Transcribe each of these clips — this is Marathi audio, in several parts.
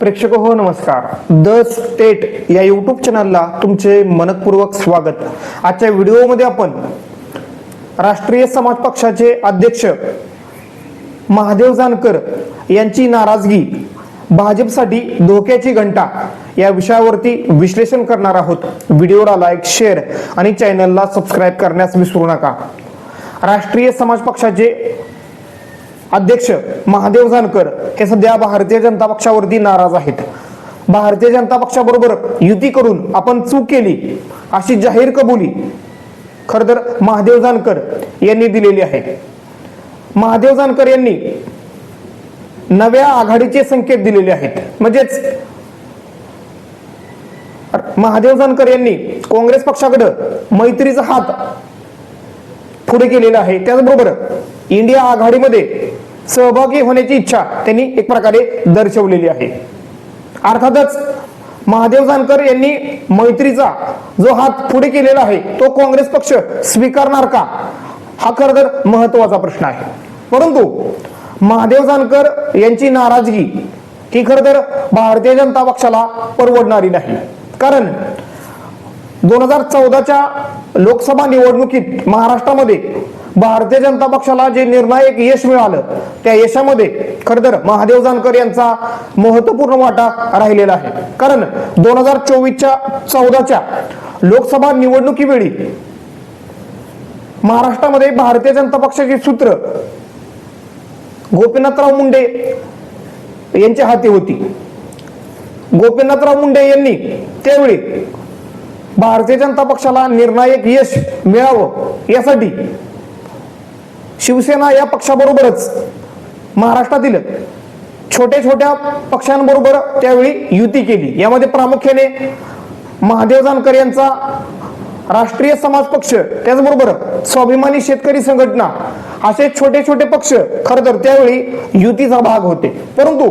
प्रेक्षक हो नमस्कार. द स्टेट या यूट्यूब चॅनलला तुमचे मनपूर्वक स्वागत. आजच्या व्हिडिओमध्ये आपण राष्ट्रीय समाज पक्षाचे अध्यक्ष महादेव जानकर यांची नाराजगी भाजपसाठी धोक्याची घंटा या विषयावरती विश्लेषण करणार आहोत. व्हिडिओला लाईक शेअर आणि चॅनलला सबस्क्राईब करण्यास विसरू नका. राष्ट्रीय समाज पक्षाचे अध्यक्ष महादेव जानकर हे सध्या भारतीय जनता पक्षावरती नाराज आहेत. भारतीय जनता पक्षाबरोबर युती करून आपण चूक केली अशी जाहीर कबुली खर तर महादेव जानकर यांनी दिलेली आहे. महादेव जानकर यांनी नव्या आघाडीचे संकेत दिलेले आहेत. म्हणजेच महादेव जानकर यांनी काँग्रेस पक्षाकडे मैत्रीचा हात पुढे केलेला आहे. त्याचबरोबर इंडिया आघाडीमध्ये सहभागी होण्याची इच्छा त्यांनी एक प्रकारे दर्शवलेली आहे. अर्थातच महादेव जानकर यांनी मैत्रीचा जो हात पुढे केलेला आहे तो काँग्रेस पक्ष स्वीकारणार का? हा खर तर महत्त्वाचा प्रश्न आहे. परंतु महादेव जानकर यांची नाराजगी ही खर तर भारतीय जनता पक्षाला परवडणारी नाही. कारण दोन हजार चौदाच्या लोकसभा निवडणुकीत महाराष्ट्रामध्ये भारतीय जनता पक्षाला जे निर्णायक यश मिळालं त्या यशामध्ये खरं तर महादेव जानकर यांचा महत्त्वपूर्ण वाटा राहिलेला आहे. कारण दोन हजार चोवीसच्या चौदाच्या लोकसभा निवडणुकीवेळी महाराष्ट्रामध्ये भारतीय जनता पक्षाची सूत्र गोपीनाथराव मुंडे यांच्या हाती होती. गोपीनाथराव मुंडे यांनी त्यावेळी भारतीय जनता पक्षाला निर्णायक यश मिळावं यासाठी शिवसेना या पक्षाबरोबरच महाराष्ट्रातील छोट्या छोट्या पक्षांबरोबर त्यावेळी युती केली. यामध्ये प्रामुख्याने महादेव जानकर यांचा राष्ट्रीय समाज पक्ष त्याचबरोबर स्वाभिमानी शेतकरी संघटना असे छोटे छोटे पक्ष खर तर त्यावेळी युतीचा भाग होते. परंतु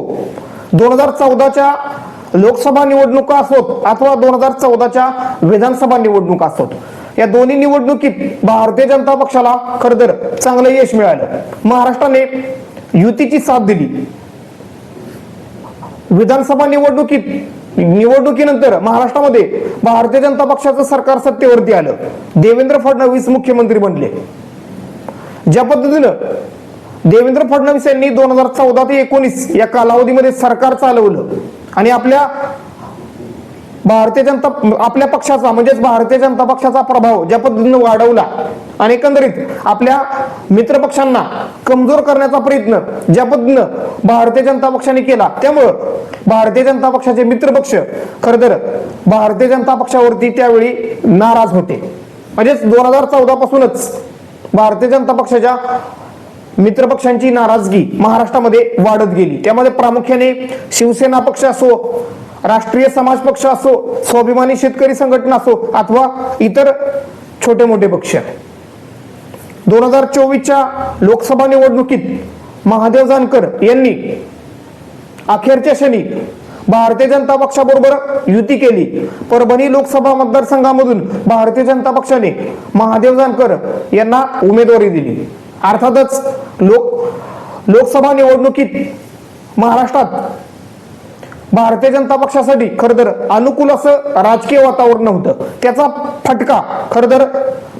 दोन हजार चौदाच्या लोकसभा निवडणुका असोत अथवा दोन हजार चौदाच्या विधानसभा निवडणुका असोत या दोन्ही निवडणुकीत भारतीय जनता पक्षाला खरं तर चांगलं यश मिळालं. महाराष्ट्राने युतीची साथ दिली. विधानसभा निवडणुकीत निवडणुकीनंतर महाराष्ट्रामध्ये भारतीय जनता पक्षाचं सरकार सत्तेवरती आलं. देवेंद्र फडणवीस मुख्यमंत्री बनले. ज्या पद्धतीनं देवेंद्र फडणवीस यांनी दोन हजार चौदा ते एकोणीस या कालावधीमध्ये सरकार चालवलं आणि आपल्या भारतीय जनता आपल्या पक्षाचा म्हणजेच भारतीय जनता पक्षाचा प्रभाव ज्या पद्धतीनं वाढवला आणि एकंदरीत आपल्या मित्र पक्षांना कमजोर करण्याचा प्रयत्न ज्या पद्धतीनं भारतीय जनता पक्षाने केला त्यामुळं भारतीय जनता पक्षाचे मित्र पक्ष खर तर भारतीय जनता पक्षावरती त्यावेळी नाराज होते. म्हणजेच दोन हजार चौदा पासूनच भारतीय जनता पक्षाच्या मित्रपक्षांची नाराजगी महाराष्ट्रामध्ये वाढत गेली. त्यामध्ये प्रामुख्याने शिवसेना पक्ष असो राष्ट्रीय समाज पक्ष असो स्वाभिमानी शेतकरी संघटना असो अथवा इतर छोटे मोठे पक्ष. दोन हजार चोवीसच्या लोकसभा निवडणुकीत महादेव जानकर यांनी अखेरच्या क्षणी भारतीय जनता पक्षाबरोबर युती केली. परभणी लोकसभा मतदारसंघामधून भारतीय जनता पक्षाने महादेव जानकर यांना उमेदवारी दिली. अर्थातच लोक लोकसभा निवडणुकीत महाराष्ट्रात भारतीय जनता पक्षासाठी खर तर अनुकूल असं राजकीय वातावरण नव्हतं. त्याचा फटका खर तर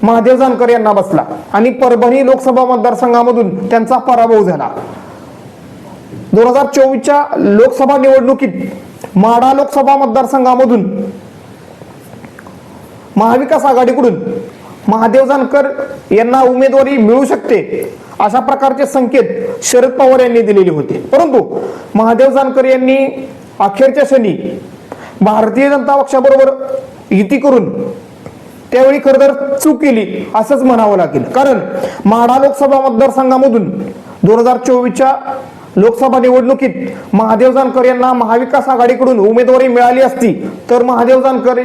महादेव जानकर यांना बसला आणि परभणी लोकसभा मतदारसंघामधून त्यांचा पराभव झाला. दोन हजार चोवीसच्या लोकसभा निवडणुकीत माढा लोकसभा मतदारसंघामधून महाविकास आघाडीकडून महादेव जानकर यांना उमेदवारी मिळू शकते अशा प्रकारचे संकेत शरद पवार यांनी दिलेले होते. परंतु महादेव जानकर यांनी अखेरच्या क्षणी भारतीय जनता पक्षाबरोबर युती करून त्यावेळी खरं तर चूक केली असंच म्हणावं लागेल. कारण माढा लोकसभा मतदारसंघामधून दोन हजार चोवीसच्या लोकसभा निवडणुकीत महादेव जानकर यांना महाविकास आघाडीकडून उमेदवारी मिळाली असती तर महादेव जानकर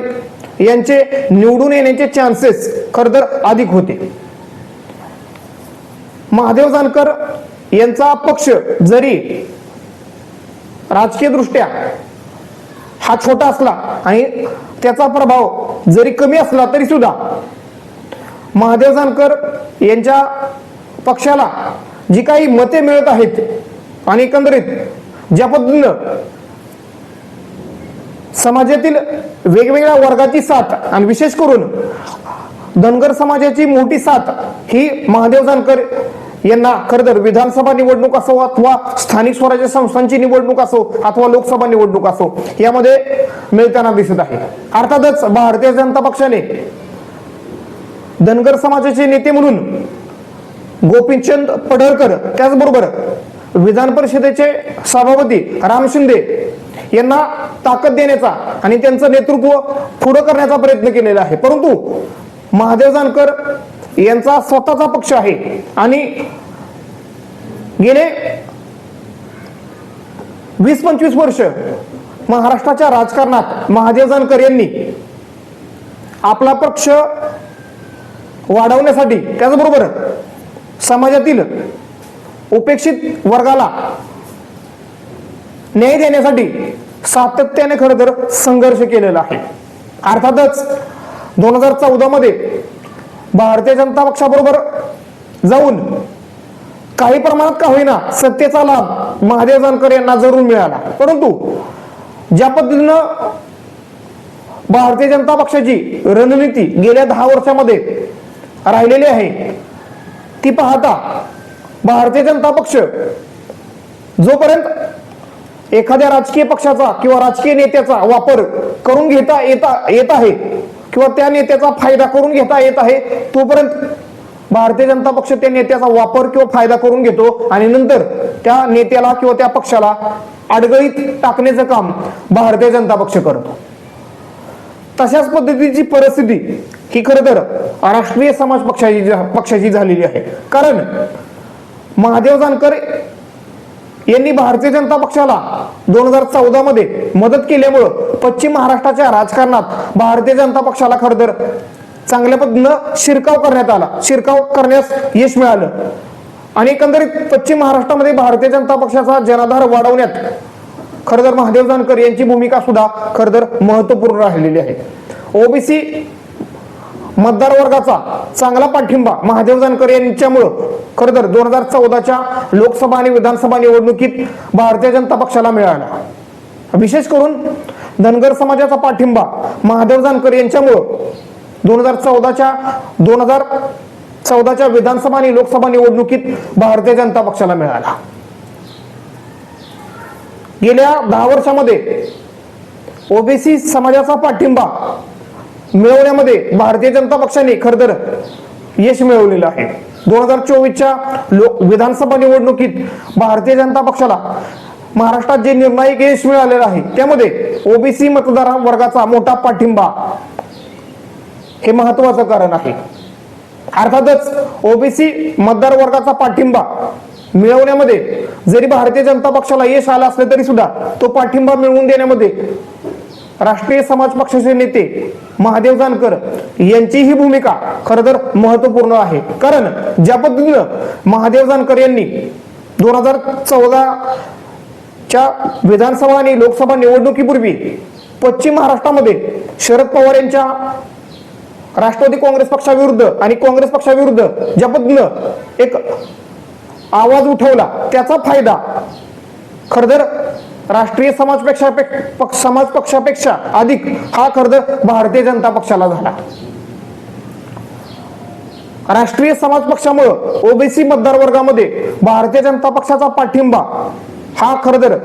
यांचे निवडून येण्याचे चान्सेस खर तर अधिक होते. महादेव जानकर यांचा पक्ष जरी राजकीय दृष्ट्या हा छोटा असला आणि त्याचा प्रभाव जरी कमी असला तरी सुद्धा महादेव जानकर यांच्या पक्षाला जी काही मते मिळत आहेत आणि एकंदरीत ज्या पद्धतीनं समाजातील वेगवेगळ्या वर्गाची साथ आणि विशेष करून धनगर समाजाची मोठी साथ ही महादेव जानकर यांना खरं तर विधानसभा निवडणूक असो अथवा स्थानिक स्वराज्य संस्थांची निवडणूक असो अथवा लोकसभा निवडणूक असो यामध्ये मिळताना दिसत आहे. अर्थातच भारतीय जनता पक्षाने धनगर समाजाचे नेते म्हणून गोपीचंद पडळकर त्याचबरोबर विधान परिषदेचे सभापती राम शिंदे यांना ताकद देण्याचा आणि त्यांचं नेतृत्व पुढं करण्याचा प्रयत्न केलेला आहे. परंतु महादेव जानकर यांचा स्वतःचा पक्ष आहे आणि गेले वीस पंचवीस वर्ष महाराष्ट्राच्या राजकारणात महादेव जानकर यांनी आपला पक्ष वाढवण्यासाठी त्याचबरोबर समाजातील उपेक्षित वर्गाला न्याय देण्यासाठी सातत्याने खरं तर संघर्ष केलेला आहे. अर्थातच दोन हजार चौदा मध्ये भारतीय जनता पक्षाबरोबर जाऊन काही प्रमाणात का होईना सत्तेचा लाभ महादेव जानकर यांना जरूर मिळाला. परंतु ज्या पद्धतीनं भारतीय जनता पक्षाची रणनीती गेल्या दहा वर्षामध्ये राहिलेली आहे ती पाहता भारतीय जनता पक्ष जोपर्यंत एखाद्या राजकीय पक्षाचा किंवा राजकीय नेत्याचा वापर करून घेता येता येत आहे किंवा त्या नेत्याचा फायदा करून घेता येत आहे तोपर्यंत भारतीय जनता पक्ष त्या नेत्याचा वापर किंवा फायदा करून घेतो आणि नंतर त्या नेत्याला किंवा त्या पक्षाला अडगळीत टाकण्याचं काम भारतीय जनता पक्ष करतो. तशाच पद्धतीची परिस्थिती ही खर तर राष्ट्रीय समाज पक्षाची पक्षाची झालेली आहे. कारण महादेव जानकर यांनी भारतीय जनता पक्षाला दोन हजार चौदा मध्ये मदत केल्यामुळं पश्चिम महाराष्ट्राच्या राजकारणात भारतीय जनता पक्षाला खर तर चांगल्या पद्धतीनं शिरकाव करण्यात आला. शिरकाव करण्यास यश मिळालं. आणि एकंदरीत पश्चिम महाराष्ट्रामध्ये भारतीय जनता पक्षाचा जनाधार वाढवण्यात खरं तर महादेव जानकर यांची भूमिका सुद्धा खरं तर महत्त्वपूर्ण राहिलेली आहे. ओबीसी मतदार वर्गाचा चांगला पाठिंबा महादेव जानकर यांच्यामुळं. खरं तर दोन हजार चौदाच्या लोकसभा आणि विधानसभा निवडणुकीत भारतीय जनता पक्षाला मिळाला. विशेष करून धनगर समाजाचा पाठिंबा महादेव जानकर यांच्यामुळं दोन हजार चौदाच्या दोन हजार चौदाच्या विधानसभा आणि लोकसभा निवडणुकीत भारतीय जनता पक्षाला मिळाला. गेल्या दहा वर्षामध्ये ओबीसी समाजाचा पाठिंबा मिळवण्यामध्ये भारतीय जनता पक्षाने खर तर यश मिळवलेलं आहे. दोन हजार चोवीसच्या लोक विधानसभा निवडणुकीत भारतीय जनता पक्षाला महाराष्ट्रात जे निर्णायक यश मिळालेलं आहे त्यामध्ये ओबीसी मतदार वर्गाचा मोठा पाठिंबा हे महत्वाचं कारण आहे. अर्थातच ओबीसी मतदार वर्गाचा पाठिंबा मिळवण्यामध्ये जरी भारतीय जनता पक्षाला यश आलं असलं तरी सुद्धा तो पाठिंबा मिळवून देण्यामध्ये राष्ट्रीय समाज पक्षाचे नेते महादेव जानकर यांची ही भूमिका खरं तर महत्त्वपूर्ण आहे. कारण ज्या पद्धतीनं महादेव जानकर यांनी दोन हजार चौदा च्या विधानसभा आणि लोकसभा निवडणुकीपूर्वी पश्चिम महाराष्ट्रामध्ये शरद पवार यांच्या राष्ट्रवादी काँग्रेस पक्षाविरुद्ध आणि काँग्रेस पक्षाविरुद्ध ज्या पद्धतीनं एक आवाज उठवला त्याचा फायदा खरं तर राष्ट्रीय समाजपेक्षा समाज पक्षापेक्षा अधिक हा खर्च भारतीय जनता पक्षाला झाला. राष्ट्रीय समाज पक्षामुळं ओबीसी मतदार वर्गामध्ये भारतीय जनता पक्षाचा पाठिंबा हा खरं तर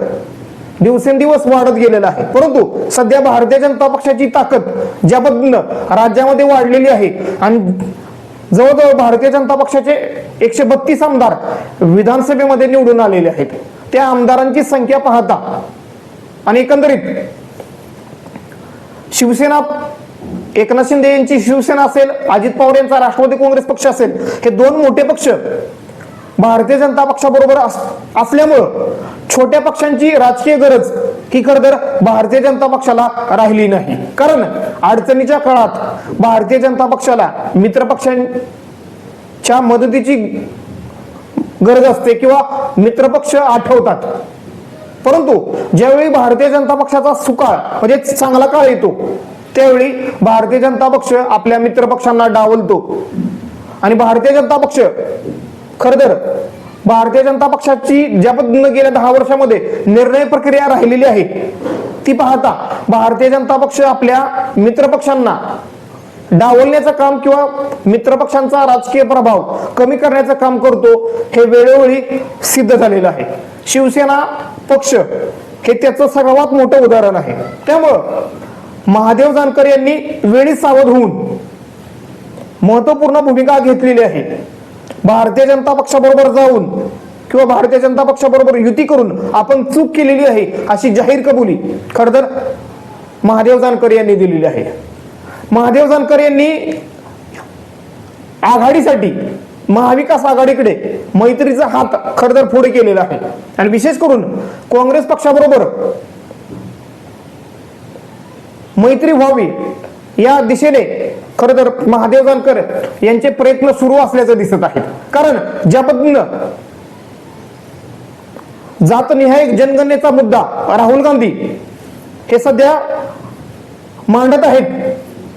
दिवसेंदिवस वाढत गेलेला आहे. परंतु सध्या भारतीय जनता पक्षाची ताकद ज्या पद्धतीनं राज्यामध्ये वाढलेली आहे आणि जवळजवळ भारतीय जनता पक्षाचे एकशे बत्तीस आमदार विधानसभेमध्ये निवडून आलेले आहेत. त्या आमदारांची संख्या पाहता आणि एकंदरीत शिवसेना एकनाथ शिंदे यांची शिवसेना असेल अजित पवार यांचा राष्ट्रवादी काँग्रेस पक्ष असेल हे दोन मोठे पक्ष भारतीय जनता पक्षाबरोबर अस- असल्यामुळं छोट्या पक्षांची राजकीय गरज ही खर तर भारतीय जनता पक्षाला राहिली नाही. कारण अडचणीच्या काळात भारतीय जनता पक्षाला मित्र पक्षांच्या मदतीची गरज असते किंवा मित्रपक्ष आठवतात. परंतु ज्यावेळी भारतीय जनता पक्षाचा सुकाळ म्हणजे चांगला काळ येतो त्यावेळी भारतीय जनता पक्ष आपल्या मित्रपक्षांना डावलतो. आणि भारतीय जनता पक्ष खर तर भारतीय जनता पक्षाची ज्या पद्धतीनं गेल्या दहा वर्षामध्ये निर्णय प्रक्रिया राहिलेली आहे ती पाहता भारतीय जनता पक्ष आपल्या मित्रपक्षांना डावलण्याचं काम किंवा मित्रपक्षांचा राजकीय प्रभाव कमी करण्याचं काम करतो हे वेळोवेळी सिद्ध झालेलं आहे. शिवसेना पक्ष हे त्याचं सर्वात मोठं उदाहरण आहे. त्यामुळं महादेव जानकर यांनी वेळी सावध होऊन महत्त्वपूर्ण भूमिका घेतलेली आहे. भारतीय जनता पक्षाबरोबर जाऊन किंवा भारतीय जनता पक्षाबरोबर युती करून आपण चूक केलेली आहे अशी जाहीर कबुली खरं तर महादेव जानकर यांनी दिलेली आहे. महादेव जानकर यांनी आघाडीसाठी महाविकास आघाडीकडे मैत्रीचा हात खरतर पुढे केलेला आहे. आणि विशेष करून काँग्रेस पक्षाबरोबर मैत्री व्हावी या दिशेने खर तर महादेव जानकर यांचे प्रयत्न सुरू असल्याचं दिसत आहेत कारण ज्या पद्धतीनं जातनिहाय जनगणनेचा मुद्दा राहुल गांधी हे सध्या मांडत आहेत.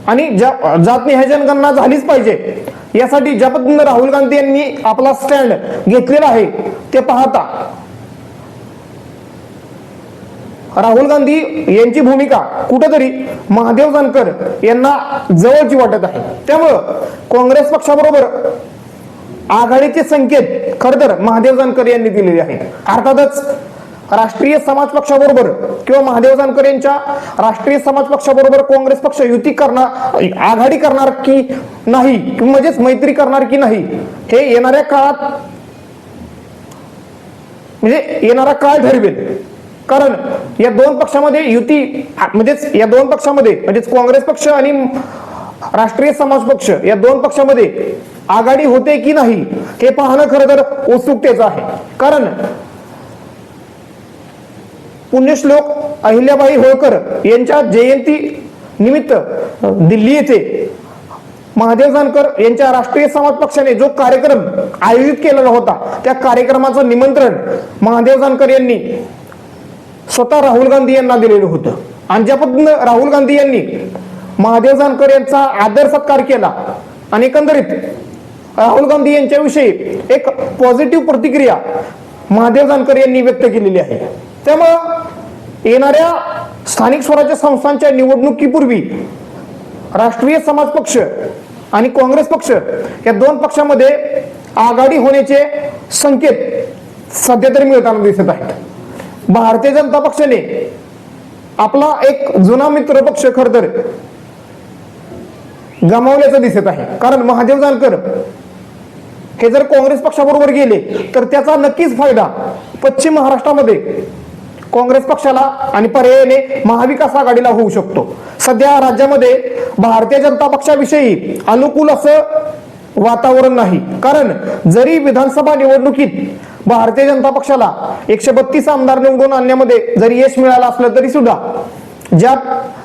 आणि ज्या जातनिहाय झालीच पाहिजे. यासाठी ज्या पद्धतीनं राहुल गांधी यांनी आपला स्टँड घेतलेला आहे. ते पाहता. राहुल गांधी यांची भूमिका कुठेतरी महादेव जानकर यांना जवळची वाटत आहे. त्यामुळं काँग्रेस पक्षाबरोबर आघाडीचे संकेत खर तर महादेव जानकर यांनी दिलेले आहेत. अर्थातच राष्ट्रीय समाज पक्षाबरोबर किंवा महादेव जानकर यांच्या राष्ट्रीय समाज पक्षाबरोबर काँग्रेस पक्ष युती करणार आघाडी करणार की नाही म्हणजेच मैत्री करणार की नाही हे येणाऱ्या काळात म्हणजे येणारा काळ ठरवेल. कारण या दोन पक्षामध्ये युती म्हणजेच या दोन पक्षामध्ये म्हणजेच काँग्रेस पक्ष आणि राष्ट्रीय समाज पक्ष या दोन पक्षामध्ये आघाडी होते की नाही हे पाहणं खरं तर उत्सुकतेचं आहे. कारण पुण्यश्लोक अहिल्याबाई होळकर यांच्या जयंती निमित्त दिल्ली येथे महादेव जानकर यांच्या राष्ट्रीय समाज पक्षाने जो कार्यक्रम आयोजित केलेला होता त्या कार्यक्रमाचं निमंत्रण महादेव जानकर यांनी स्वतः राहुल गांधी यांना दिलेलं होतं. आणि ज्या पद्धतीनं राहुल गांधी यांनी महादेव जानकर यांचा आदर सत्कार केला आणि एकंदरीत राहुल गांधी यांच्याविषयी एक पॉझिटिव्ह प्रतिक्रिया महादेव जानकर यांनी व्यक्त केलेली आहे. त्यामुळं येणाऱ्या स्थानिक स्वराज्य संस्थांच्या निवडणुकीपूर्वी राष्ट्रीय समाज पक्ष आणि काँग्रेस पक्ष या दोन पक्षामध्ये आघाडी होण्याचे संकेत सध्या तरी मिळताना दिसत आहेत. भारतीय जनता पक्षाने आपला एक जुना मित्र पक्ष खर तर गमावल्याचं दिसत आहे. कारण महादेव जानकर हे जर काँग्रेस पक्षाबरोबर गेले तर त्याचा नक्कीच फायदा पश्चिम महाराष्ट्रामध्ये काँग्रेस पक्षाला आणि पर्यायाने महाविकास आघाडीला होऊ शकतो. सध्या राज्यामध्ये भारतीय जनता पक्षाविषयी अनुकूल असं वातावरण नाही. कारण जरी विधानसभा निवडणुकीत भारतीय जनता पक्षाला एकशे बत्तीस आमदार निवडून आणण्यामध्ये जरी यश मिळालं असलं तरी सुद्धा ज्या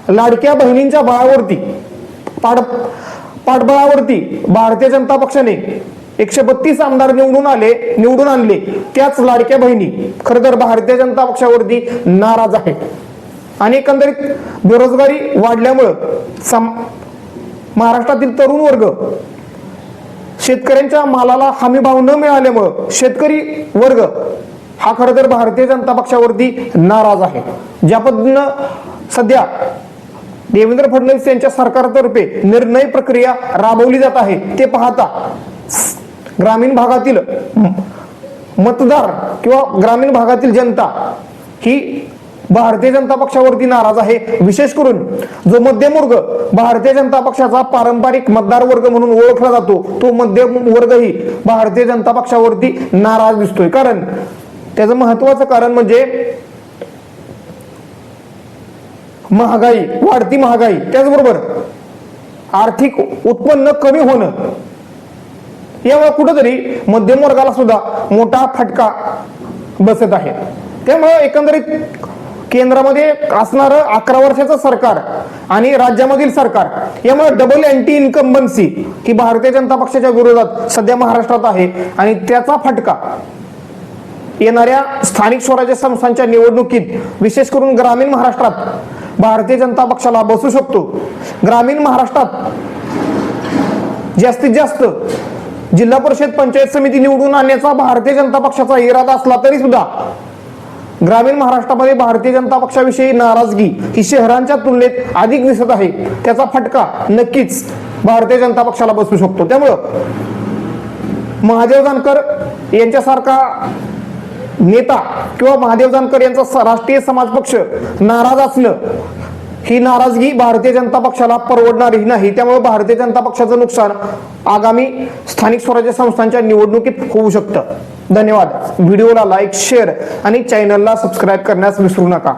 लाडक्या बहिणींच्या बळावरती पाठ पाठबळावरती भारतीय जनता पक्षाने एकशे बत्तीस आमदार निवडून आले निवडून आणले. त्याच लाडक्या बहिणी खर तर भारतीय जनता पक्षावरती नाराज आहे. आणि एकंदरीत बेरोजगारी वाढल्यामुळं महाराष्ट्रातील तरुण वर्ग शेतकऱ्यांच्या मालाला हमी भाव न मिळाल्यामुळं शेतकरी वर्ग हा खर तर भारतीय जनता पक्षावरती नाराज आहे. ज्या पद्धतीनं सध्या देवेंद्र फडणवीस यांच्या सरकारतर्फे निर्णय प्रक्रिया राबवली जात आहे ते पाहता ग्रामीण भागातील मतदार किंवा ग्रामीण भागातील जनता ही भारतीय जनता पक्षावरती नाराज आहे. विशेष करून जो मध्यम वर्ग भारतीय जनता पक्षाचा पारंपरिक मतदार वर्ग म्हणून ओळखला जातो तो मध्यम वर्गही भारतीय जनता पक्षावरती नाराज दिसतोय. कारण त्याचं महत्वाचं कारण म्हणजे महागाई वाढती महागाई. त्याचबरोबर आर्थिक उत्पन्न कमी होणं. यामुळे कुठंतरी मध्यम वर्गाला सुद्धा मोठा फटका बसत आहे. त्यामुळे एकंदरीत केंद्रामध्ये असणारं अकरा वर्षाचं सरकार आणि राज्यामधील सरकार यामुळे डबल अँटी इन्कम्बन्सी ही भारतीय जनता पक्षाच्या विरोधात सध्या महाराष्ट्रात आहे आणि त्याचा फटका येणाऱ्या स्थानिक स्वराज्य संस्थांच्या निवडणुकीत विशेष करून ग्रामीण महाराष्ट्रात भारतीय जनता पक्षाला बसू शकतो. ग्रामीण महाराष्ट्रात जास्तीत जास्त जिल्हा परिषद पंचायत समिती निवडून आणण्याचा भारतीय जनता पक्षाचा इरादा असला तरी सुद्धा ग्रामीण महाराष्ट्रामध्ये भारतीय जनता पक्षाविषयी नाराजगी ही शहरांच्या तुलनेत अधिक दिसत आहे. त्याचा फटका नक्कीच भारतीय जनता पक्षाला बसू शकतो. त्यामुळं महादेव जानकर यांच्यासारखा नेता किंवा महादेव जानकर यांचा राष्ट्रीय समाज पक्ष नाराज असणं ही नाराजगी भारतीय जनता पक्षाला परवडणारी नाही. त्यामुळे भारतीय जनता पक्षाचं नुकसान आगामी स्थानिक स्वराज्य संस्थांच्या निवडणुकीत होऊ शकतं. धन्यवाद. व्हिडिओला लाईक शेअर आणि चॅनलला सबस्क्राईब करण्यास विसरू नका.